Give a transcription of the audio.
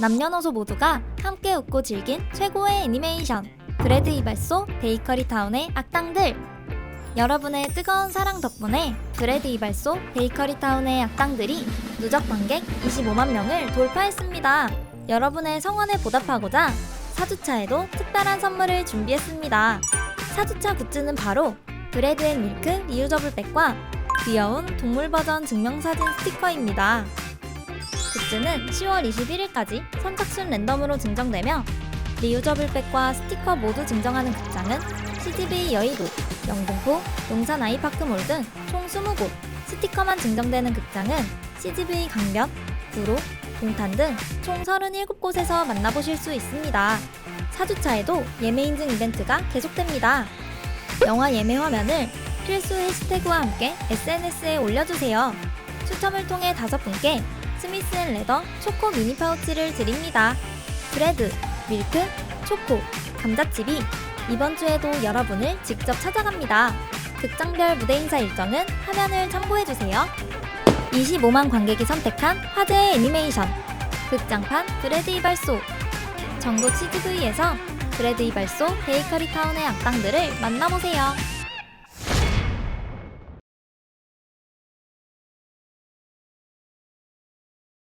남녀노소 모두가 함께 웃고 즐긴 최고의 애니메이션 브래드 이발소 베이커리 타운의 악당들 여러분의 뜨거운 사랑 덕분에 브래드 이발소 베이커리 타운의 악당들이 누적 관객 25만 명을 돌파했습니다. 여러분의 성원에 보답하고자 4주차에도 특별한 선물을 준비했습니다. 4주차 굿즈는 바로 브레드 앤 밀크 리유저블 백과 귀여운 동물 버전 증명사진 스티커입니다. 굿즈는 10월 21일까지 선착순 랜덤으로 증정되며 리유저블 백과 스티커 모두 증정하는 극장은 CGV 여의도, 영등포, 용산 아이파크몰 등 총 20곳, 스티커만 증정되는 극장은 CGV 강변, 구로, 동탄 등 총 37곳에서 만나보실 수 있습니다. 4주차에도 예매 인증 이벤트가 계속됩니다. 영화 예매 화면을 필수 해시태그와 함께 SNS에 올려주세요. 추첨을 통해 다섯 분께 스미스앤레더 초코 미니 파우치를 드립니다. 브레드, 밀크, 초코, 감자칩이 이번 주에도 여러분을 직접 찾아갑니다. 극장별 무대 인사 일정은 화면을 참고해주세요. 25만 관객이 선택한 화제의 애니메이션 극장판 브레드 이발소 전국 CGV에서 브레드 이발소 베이커리 타운의 악당들을 만나보세요.